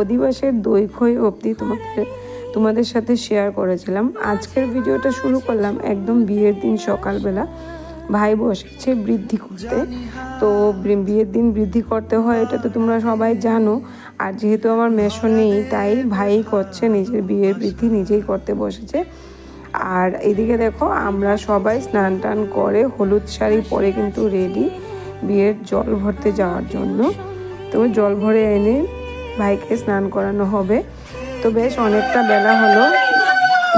অধিবাসের দৈক্ষয় অবধি তোমাদের তোমাদের সাথে শেয়ার করেছিলাম। আজকের ভিডিওটা শুরু করলাম একদম বিয়ের দিন সকালবেলা। ভাই বসেছে বৃদ্ধি করতে। তো বিয়ের দিন বৃদ্ধি করতে হয়, এটা তো তোমরা সবাই জানো। আর যেহেতু আমার মেশো নেই, তাই ভাই করছে নিজের বিয়ের বৃদ্ধি নিজেই করতে বসেছে। আর এদিকে দেখো, আমরা সবাই স্নান টান করে হলুদ শাড়ি পরে কিন্তু রেডি বিয়ের জল ভরতে যাওয়ার জন্য। তো জল ভরে এনে ভাইকে স্নান করানো হবে। তো বেশ অনেকটা বেলা হলো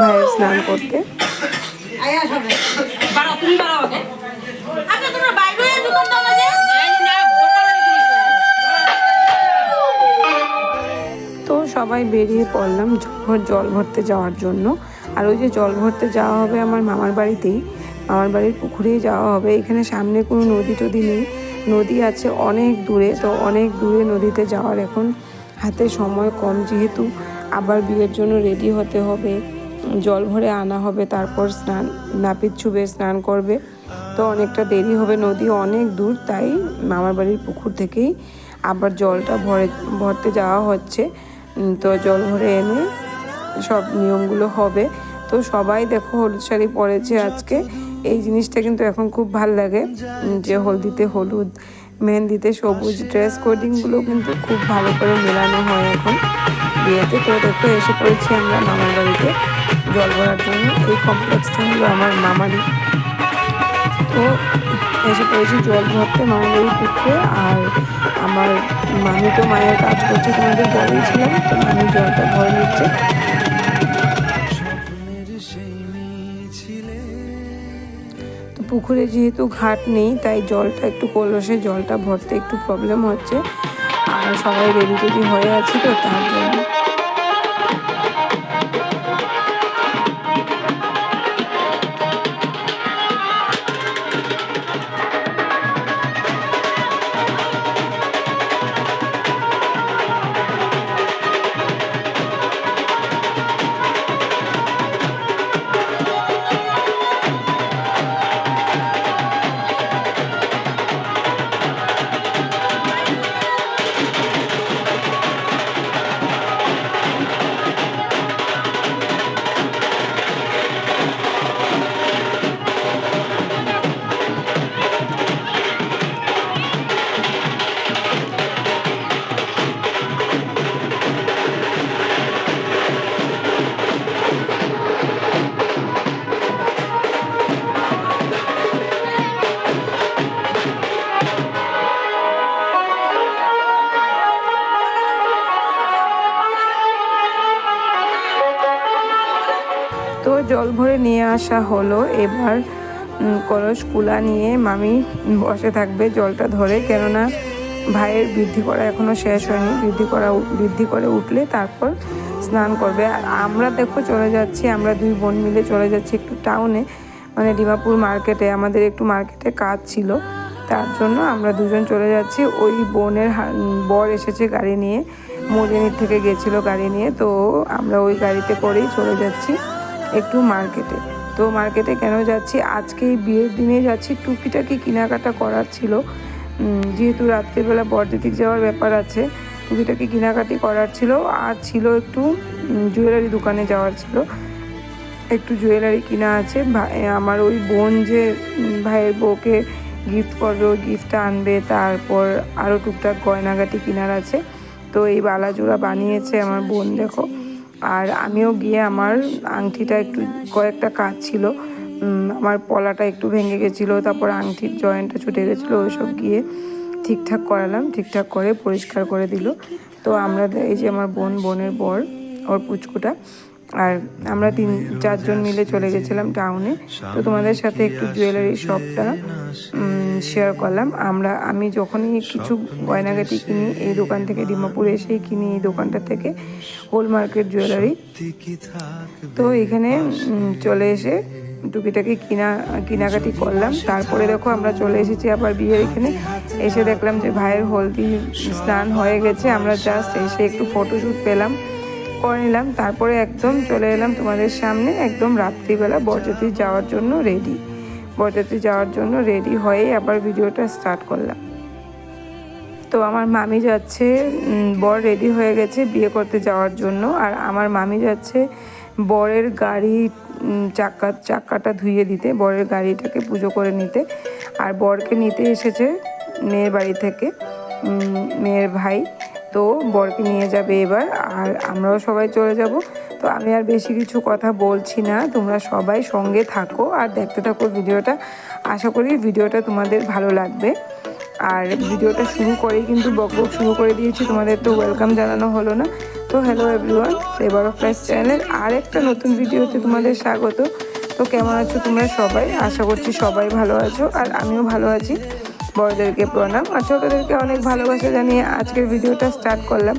ভাইয়ের স্নান করতে। আচ্ছা তো সবাই বেরিয়ে পড়লাম জল জল ভরতে যাওয়ার জন্য। আর ওই যে জল ভরতে যাওয়া হবে আমার মামার বাড়িতেই। মামার বাড়ির পুকুরেই যাওয়া হবে। এখানে সামনে কোনো নদী টদি নেই। নদী আছে অনেক দূরে তো অনেক দূরে নদীতে যাওয়ার এখন হাতে সময় কম যেহেতু আবার বিয়ের জন্য রেডি হতে হবে। জল ভরে আনা হবে, তারপর স্নান, নাপিত ছুবে স্নান করবে। তো অনেকটা দেরি হবে, নদী অনেক দূর, তাই মামার বাড়ির পুকুর থেকেই আবার জলটা ভরে, ভরতে যাওয়া হচ্ছে। তো জল ভরে এনে সব নিয়মগুলো হবে। তো সবাই দেখো হলুদ শাড়ি পরেছে আজকে। এই জিনিসটা কিন্তু এখন খুব ভালো লাগে যে হলদিতে হলুদ। মেহেন্দিতে সবুজ ড্রেস কোডিংগুলো কিন্তু খুব ভালো করে মেলানো হয় এখন। বিয়েতে তো দেখো এসে পড়েছি আমরা মামার বাড়িতে। জল ভরার জন্য। এই কমপ্লেক্সটা হলো আমার মামারই। তো এসে পড়েছি জল ভরতে মামার বাড়ি পুকুরে আর আমার মামি তো মায়ের কাজ করছে তোমাদের বলেছিলাম তো মামি জলটা ভরে নিচ্ছে। পুকুরে যেহেতু ঘাট নেই, তাই জলটা একটু কলসে, জলটা ভরতে একটু প্রবলেম হচ্ছে। আর সবাই রেডি টেডি হয়ে আছে তো তার জন্য। জল ভরে নিয়ে আসা হলো। এবার কলস, কুলা নিয়ে মামি বসে থাকবে জলটা ধরে। কেননা ভাইয়ের বৃদ্ধি করা এখনও শেষ হয়নি। বৃদ্ধি করা বৃদ্ধি করে উঠলে তারপর স্নান করবে। আর আমরা দেখো চলে যাচ্ছি, আমরা দুই বোন মিলে চলে যাচ্ছি একটু টাউনে মানে ডিমাপুর মার্কেটে। আমাদের একটু মার্কেটে কাজ ছিল, তার জন্য আমরা দুজন চলে যাচ্ছি। ওই বোনের বর এসেছে গাড়ি নিয়ে। মদিনীর থেকে গেছিল গাড়ি নিয়ে, তো আমরা ওই গাড়িতে করেই চলে যাচ্ছি। একটু মার্কেটে। তো মার্কেটে কেন যাচ্ছি? আজকে এই বিয়ের দিনে যাচ্ছি। টুকিটাকি কেনাকাটা করার ছিল। যেহেতু রাত্রিবেলা বরদিদিক যাওয়ার ব্যাপার আছে, টুকিটাকি কেনাকাটি করার ছিল। আর ছিল একটু জুয়েলারি দোকানে যাওয়ার ছিল। একটু জুয়েলারি কিনা আছে। আমার ওই বোন যে ভাইয়ের বউকে গিফট করবে, ওই গিফটটা আনবে, তারপর আরও টুকটাক গয়নাগাটি কেনার আছে। তো এই বালাজোড়া বানিয়েছে আমার বোন, দেখো। আর আমিও গিয়ে আমার আংটিটা একটু, কয়েকটা কাজ ছিল। আমার পলাটা একটু ভেঙে গেছিল, তারপর আংটির জয়েন্টটা ছুটে গেছিল, ওইসব গিয়ে ঠিকঠাক করালাম, ঠিকঠাক করে পরিষ্কার করে দিল। তো আমরা এই যে আমার বোন, বোনের বর, ওর পুচকুটা, আর আমরা তিন, চারজন মিলে চলে গেছিলাম টাউনে তো তোমাদের সাথে একটু জুয়েলারি শপটা শেয়ার করলাম। আমরা আমি যখনই কিছু গয়নাগাটি কিনি এই দোকান থেকে ডিমাপুর এসেই কিনি এই দোকানটা থেকে। হোল মার্কেট জুয়েলারি তো এখানে চলে এসে টুকিটাকি কিনা কেনাকাটি করলাম। তারপরে দেখো আমরা চলে এসেছি আবার বিয়ের এখানে। এসে দেখলাম যে ভাইয়ের হলদি স্নান হয়ে গেছে। আমরা জাস্ট এসে একটু ফটোশ্যুট পেলাম করে নিলাম। তারপরে একদম চলে এলাম তোমাদের সামনে। একদম রাত্রিবেলা বরযাত্রী যাওয়ার জন্য রেডি বরযাত্রী যাওয়ার জন্য রেডি হয়ে আবার ভিডিওটা স্টার্ট করলাম। তো আমার মামি যাচ্ছে বর রেডি হয়ে গেছে বিয়ে করতে যাওয়ার জন্য। আর আমার মামি যাচ্ছে বরের গাড়ি চাকা, চাকাটা ধুয়ে দিতে, বরের গাড়িটাকে পুজো করে নিতে। আর বরকে নিতে এসেছে মেয়ের বাড়ি থেকে মেয়ের ভাই। তো বরকে নিয়ে যাবে এবার, আর আমরাও সবাই চলে যাব। তো আমি আর বেশি কিছু কথা বলছি না, তোমরা সবাই সঙ্গে থাকো আর দেখতে থাকো ভিডিওটা। আশা করি ভিডিওটা তোমাদের ভালো লাগবে। আর ভিডিওটা শুরু করেই কিন্তু বক বক শুরু করে দিয়েছি, তোমাদের তো ওয়েলকাম জানানো হলো না। তো hello everyone flavour of life চ্যানেলের আর একটা নতুন ভিডিওতে তোমাদের স্বাগত। তো কেমন আছো তোমরা সবাই? আশা করছি সবাই ভালো আছো, আর আমিও ভালো আছি। বড়দেরকে প্রণাম আর ছোটোদেরকে অনেক ভালোবাসা জানিয়ে আজকের ভিডিওটা স্টার্ট করলাম।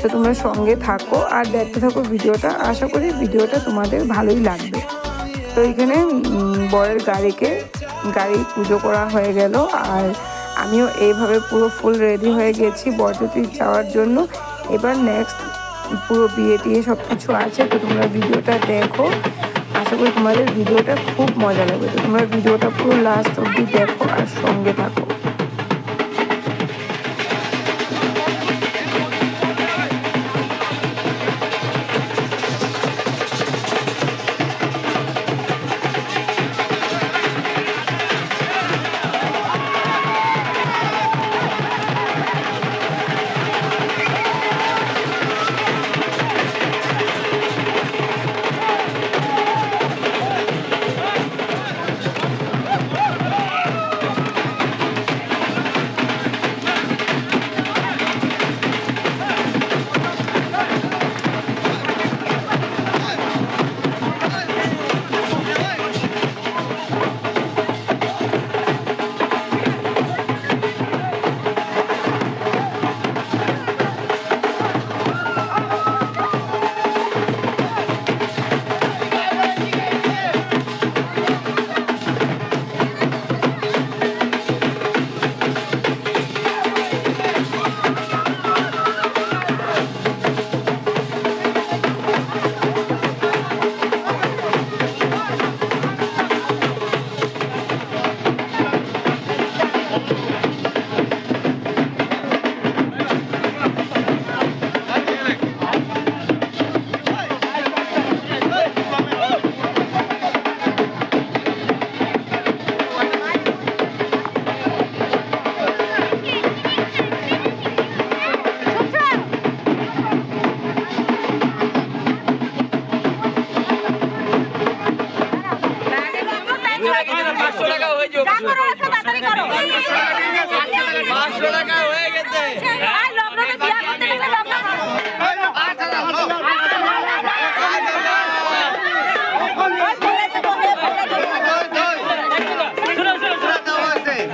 তো তোমরা সঙ্গে থাকো আর দেখতে থাকো ভিডিওটা। আশা করি ভিডিওটা তোমাদের ভালোই লাগবে। তো উম, বরের গাড়িকে গাড়ি পুজো করা হয়ে গেল আর আমিও এইভাবে পুরো ফুল রেডি হয়ে গেছি বরযাত্রী যাওয়ার জন্য। এবার নেক্সট পুরো বিয়ে টিয়ে সব কিছু আছে তো তোমরা ভিডিওটা দেখো। আশা করি তোমাদের ভিডিওটা খুব মজা লাগবে। তো তোমরা ভিডিওটা পুরো লাস্ট অবধি দেখো আর সঙ্গে থাকো।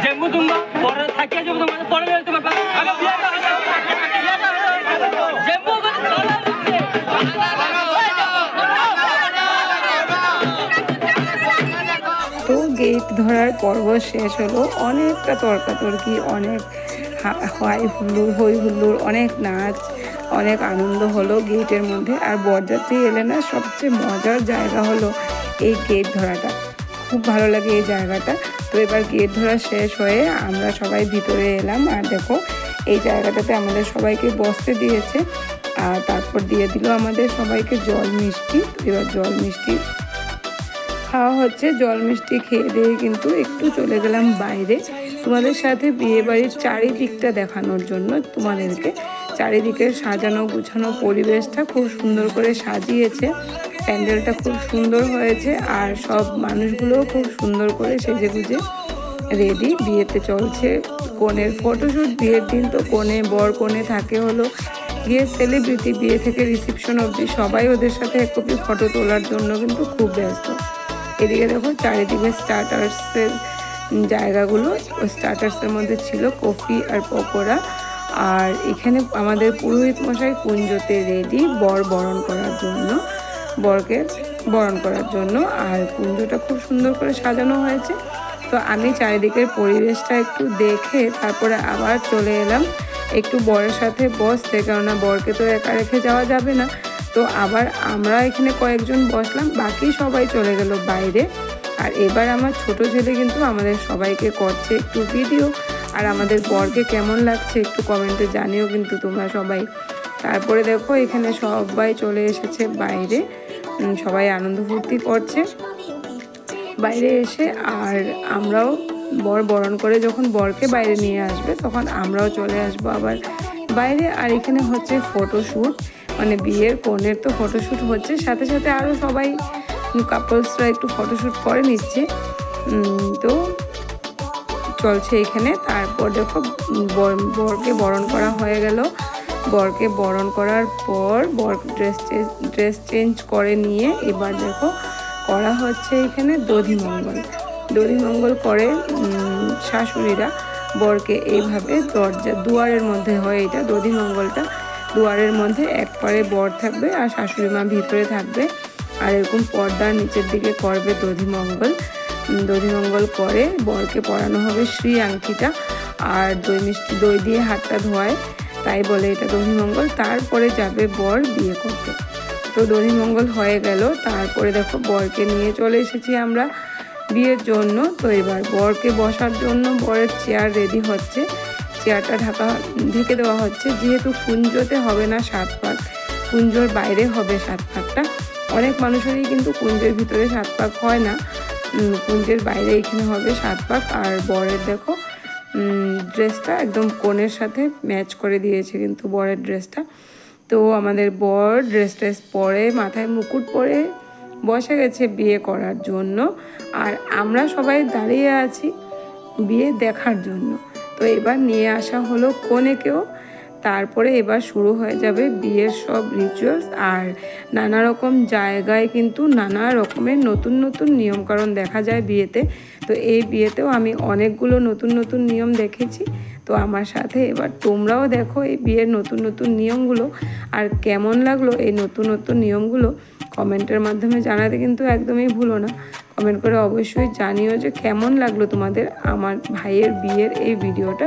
জম্মু পরে থাকিয়ে যাব তোমাদের পরে ধরার পর্ব শেষ হলো। অনেকটা তর্কাতর্কি, অনেক হাই হুল্লুর হই হুল্লুর অনেক নাচ, অনেক আনন্দ হলো গেটের মধ্যে। আর বরযাত্রী এলে না, সবচেয়ে মজার জায়গা হলো এই গেট ধরাটা। খুব ভালো লাগে এই জায়গাটা। তো এবার গেট ধরা শেষ হয়ে আমরা সবাই ভিতরে এলাম। আর দেখো, এই জায়গাটাতে আমাদের সবাইকে বসতে দিয়েছে। আর তারপর দিয়ে দিল আমাদের সবাইকে জল মিষ্টি। এবার জল মিষ্টি খাওয়া হচ্ছে, জল মিষ্টি খেয়ে দিয়ে কিন্তু একটু চলে গেলাম বাইরে। তোমাদের সাথে বিয়ে বাড়ির চারিদিকটা দেখানোর জন্য তোমাদেরকে। চারিদিকে সাজানো, গুছানো পরিবেশটা খুব সুন্দর করে সাজিয়েছে। প্যান্ডেলটা খুব সুন্দর হয়েছে আর সব মানুষগুলোও খুব সুন্দর করে সেজে গুজে রেডি। বিয়েতে চলছে কনের ফটোশ্যুট বিয়ের দিন তো কনে, বর কনে থাকে হলো। গিয়ে সেলিব্রিটি বিয়ে থেকে রিসেপশন অবধি সবাই ওদের সাথে এক কপি ফটো তোলার জন্য কিন্তু খুব ব্যস্ত। এদিকে দেখো চারিদিকে স্টার্টার্সের জায়গাগুলো স্টার্টার্সের মধ্যে ছিল কফি আর পকোড়া। আর এখানে আমাদের পুরোহিত মশাই কুঞ্জতে রেডি বর বরণ করার জন্য, বরকে বরণ করার জন্য। আর কুঞ্জটা খুব সুন্দর করে সাজানো হয়েছে। তো আমি চারিদিকের পরিবেশটা একটু দেখে তারপরে আবার চলে এলাম। একটু বরের সাথে বসতে কেননা বরকে তো একা রেখে যাওয়া যাবে না। তো আবার আমরা এখানে কয়েকজন বসলাম, বাকি সবাই চলে গেল বাইরে। আর এবার আমার ছোট ছেলে কিন্তু আমাদের সবাইকে করছে একটু ভিডিও আর আমাদের বরকে কেমন লাগছে একটু কমেন্টে জানিও কিন্তু তোমরা সবাই। তারপরে দেখো, এখানে সবাই চলে এসেছে বাইরে। সবাই আনন্দ ফুর্তি করছে। বাইরে এসে আর আমরাও বর বরণ করে যখন বরকে বাইরে নিয়ে আসবে, তখন আমরাও চলে আসব আবার। বাইরে আর এখানে হচ্ছে ফটোশ্যুট মানে বিয়ের কনের তো ফটোশ্যুট হচ্ছে। সাথে সাথে আরও সবাই কাপলসরা একটু ফটোশ্যুট করে নিচ্ছে। তো চলছে এখানে। তারপর দেখো, বর- বরকে বরণ করা হয়ে গেল। বরকে বরণ করার পর বর ড্রেস ড্রেস চেঞ্জ করে নিয়ে এবার দেখো, করা হচ্ছে এখানে দধিমঙ্গল। দধিমঙ্গল করে শাশুড়িরা বরকে এইভাবে দরজা, দুয়ারের মধ্যে হয় এটা দধিমঙ্গলটা। দুয়ারের মধ্যে এক পারে বর থাকবে আর শাশুড়ি মা ভিতরে থাকবে। আর এরকম পর্দার নিচের দিকে করবে দধিমঙ্গল। দধিমঙ্গল করে বরকে পরানো হবে শ্রী আংটিটা। আর দই মিষ্টি দই দিয়ে হাতটা ধোয়ায় তাই বলে এটা দধিমঙ্গল। তারপরে যাবে বর বিয়ে করতে। তো দধিমঙ্গল হয়ে গেল। তারপরে দেখো বরকে নিয়ে চলে এসেছি আমরা বিয়ের জন্য। তো এবার বরকে বসার জন্য বরের চেয়ার রেডি হচ্ছে। চেয়ারটা ঢাকা ঢেকে দেওয়া হচ্ছে। যেহেতু কুঞ্জতে হবে না সাত পাক, কুঞ্জর বাইরে হবে সাত পাকটা। অনেক মানুষেরই কিন্তু কুঞ্জের ভিতরে সাত পাক হয় না। কুঞ্জের বাইরে এখানে হবে সাত পাক। আর বরের দেখো ড্রেসটা একদম কোণের সাথে ম্যাচ করে দিয়েছে কিন্তু বরের ড্রেসটা। তো আমাদের বর ড্রেস ট্রেস পরে, মাথায় মুকুট পরে বসে গেছে বিয়ে করার জন্য। আর আমরা সবাই দাঁড়িয়ে আছি বিয়ে দেখার জন্য। তো এবার নিয়ে আসা হলো কনেকেও। তারপরে এবার শুরু হয়ে যাবে বিয়ের সব রিচুয়ালস আর নানা রকম জায়গায় কিন্তু নানা রকমের নতুন নতুন নিয়মকানুন দেখা যায় বিয়েতে। তো এই বিয়েতেও আমি অনেকগুলো নতুন নতুন নিয়ম দেখেছি। তো আমার সাথে এবার তোমরাও দেখো এই বিয়ের নতুন নতুন নিয়মগুলো আর কেমন লাগল এই নতুন নতুন নিয়মগুলো কমেন্টের মাধ্যমে জানাতে কিন্তু একদমই ভুলো না। কমেন্ট করে অবশ্যই জানিও যে কেমন লাগল তোমাদের আমার ভাইয়ের বিয়ের এই ভিডিওটা।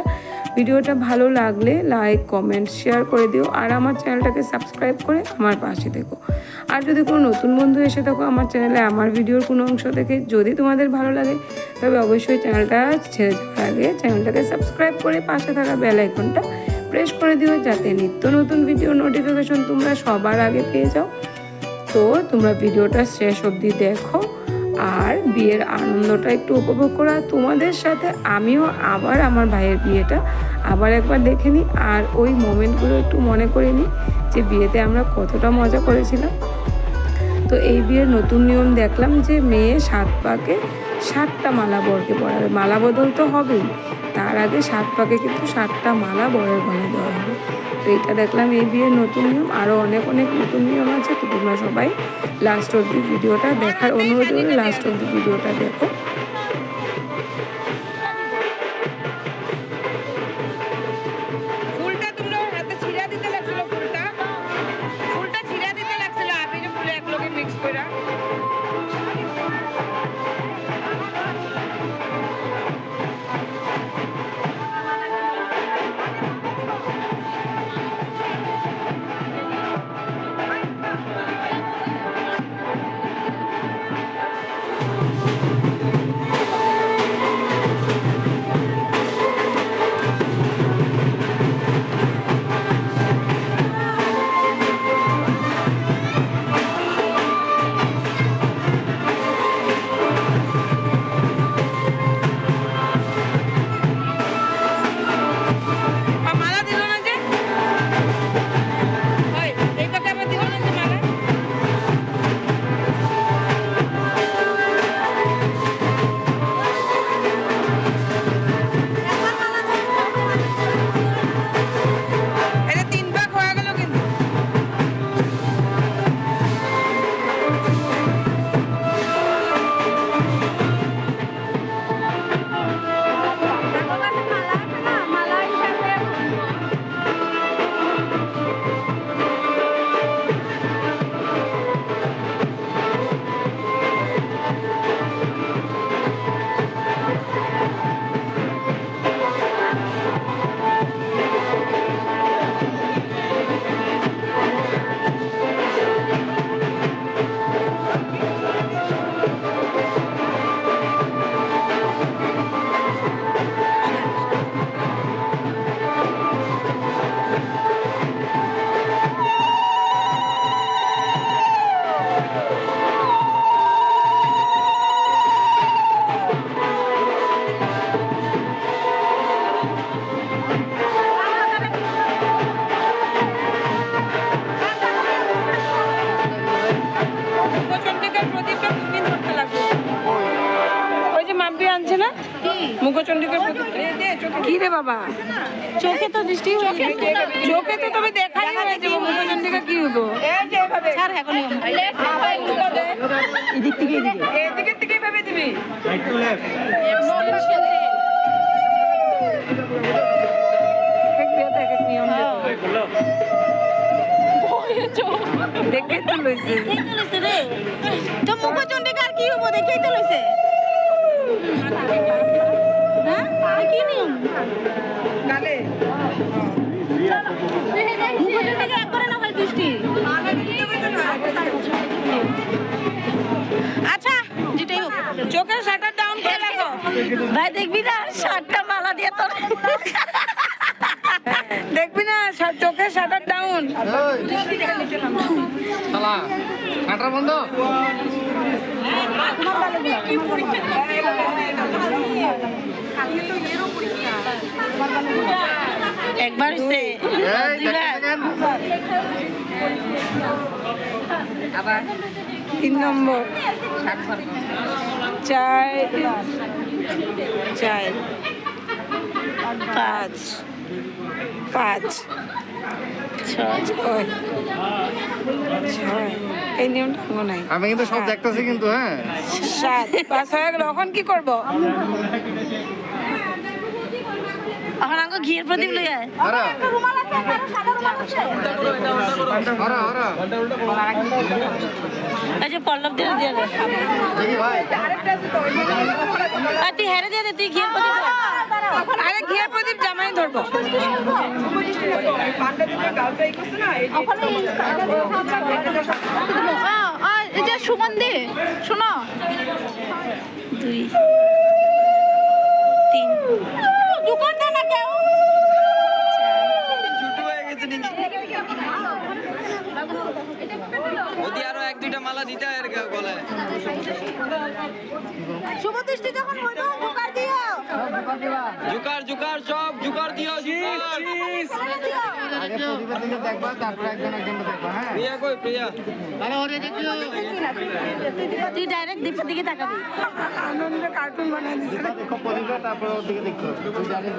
ভিডিওটা ভালো লাগলে লাইক কমেন্ট শেয়ার করে দিও। আর আমার চ্যানেলটাকে সাবস্ক্রাইব করে আমার পাশে দেখো আর যদি কোনো নতুন বন্ধু এসে থাকো আমার চ্যানেলে আমার ভিডিওর কোনো অংশ দেখে যদি তোমাদের ভালো লাগে, তবে অবশ্যই চ্যানেলটা ছেড়ে যাওয়ার আগে চ্যানেলটাকে সাবস্ক্রাইব করে পাশে থাকা বেল আইকনটা প্রেস করে দিও যাতে নিত্য নতুন ভিডিও নোটিফিকেশন তোমরা সবার আগে পেয়ে যাও। তো তোমরা ভিডিওটা শেষ অবধি দেখো। আর বিয়ের আনন্দটা একটু উপভোগ করা। তোমাদের সাথে আমিও আবার আমার ভাইয়ের বিয়েটা আবার একবার দেখে নিই। আর ওই মোমেন্টগুলো একটু মনে করে নিই যে বিয়েতে আমরা কতটা মজা করেছিলাম। তো এই বিয়ের নতুন নিয়ম দেখলাম যে মেয়ে সাত পাকে সাতটা মালা বরকে পরাবে মালা বদল তো হবেই। তার আগে সাত পাকে কিন্তু সাতটা মালা বরের গলায় দেওয়া হবে। এটা দেখলাম, এই বিয়ের নতুন নিয়ম আরও অনেক অনেক নতুন নিয়ম আছে। তো তোমরা সবাই লাস্ট অব্দি ভিডিওটা দেখার অনুরোধ লাস্ট অব্দি ভিডিওটা দেখো। বাবা। চোখে তো দৃষ্টি চোখে চোখে তো তবে দেখাই হয়ে মুখচন্ডিকা কি হব এই যে এভাবে। ছাড় এখন এদিক থেকে এদিকে। থেকে এভাবে দিবি। নিয়ম দেখে তো লইছে। তো মুখচন্ডিকার কি হব দেখেই তো লইছে। না হয় দৃষ্টি আচ্ছা যেটাই হোক। চোখের শাটার ডাউন করে রাখো। ভাই দেখবি না? শার্টটা মালা দিয়ে তোর দেখবি না? চোখের শাটার ডাউন শাটার বন্ধ। একবার হইছে তিন নম্বর। চার চার পাঁচ পাঁচ ছয় ছয় ছয়। এই নিয়মটা আমার নাই। আমি কিন্তু সব দেখতেছি কিন্তু হ্যাঁ। সাত পাঁচ হয়ে গেল এখন কি করব? আঙ্গ ঘিয়ের প্রদীপ লই আয় আরা আরা আরা আচ্ছা পল্লব দিয়ে দিয়ে দে আর তুই হেরে দিয়ে দে তুই ঘিয়ের প্রদীপ আরে ঘিয়ে প্রদীপ জামাই ধরবো এই যে সুগন্ধি শোনো দুই তিন দোকান দেয় না কেউ? ছোট হয়ে গেছে যদি আরও এক দুইটা মালা দিতে হয় গলায়। শুভ দৃষ্টি যখন হইল দিও। জুকার জুকার সব জুকার আগে দিকে দেখবা তারপর একজন একজন দেখবা হ্যাঁ? প্রিয়া কই প্রিয়া? তুই ডাইরেক্ট দীপের দিকে তাকাবি। আনন্দে কার্টুন বানাই দিচ্ছে দেখো প্রদীপটা তারপর ওর দিকে দেখতে তুই জানিস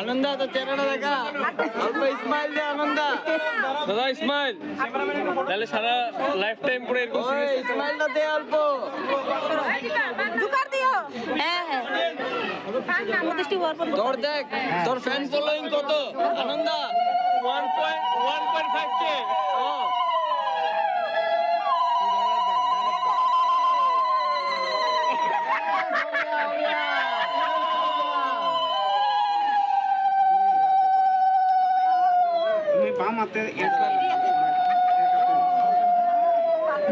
আনন্দা তো চেহারাটা দেখা। অল্প স্মাইল দে আনন্দা। দাদা ইসমাইল তাহলে সারা লাইফ টাইম পরে এরকম স্মাইলটা দে অল্প। দোকান হ্যাঁ হ্যাঁ। দৃষ্টি হওয়ার পর তোর দেখ তোর ফ্যান ফলোইং কত? আনন্দা? 1.5 কে ও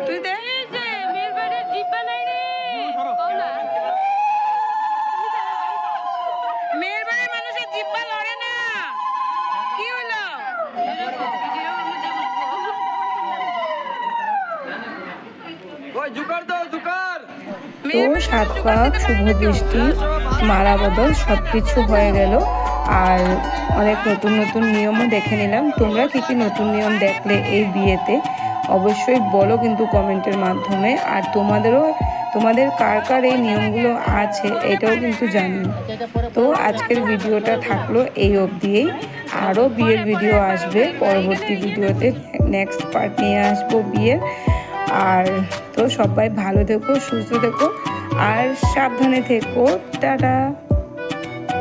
তুই দে মেয়ের বাড়ির মানুষের জিব্বা লড়ে না কি হলো ওই জুকার দাও জুকার তো সাত পাক শুভ দৃষ্টি মালা বদল সব কিছু হয়ে গেল। আর অনেক নতুন নতুন নিয়মও দেখে নিলাম। তোমরা কি কি নতুন নিয়ম দেখলে এই বিয়েতে? অবশ্যই বলো কিন্তু কমেন্টের মাধ্যমে। আর তোমাদেরও, তোমাদের কার কার এই নিয়মগুলো আছে এটাও কিন্তু জানি। তো আজকের ভিডিওটা থাকল এই অবধিয়েই। আরও বিয়ের ভিডিও আসবে। পরবর্তী ভিডিওতে নেক্সট পার্ট নিয়ে আসব বিয়ের। আর তো সবাই ভালো থেকো সুস্থ থেকো আর সাবধানে থেকো। টাটা।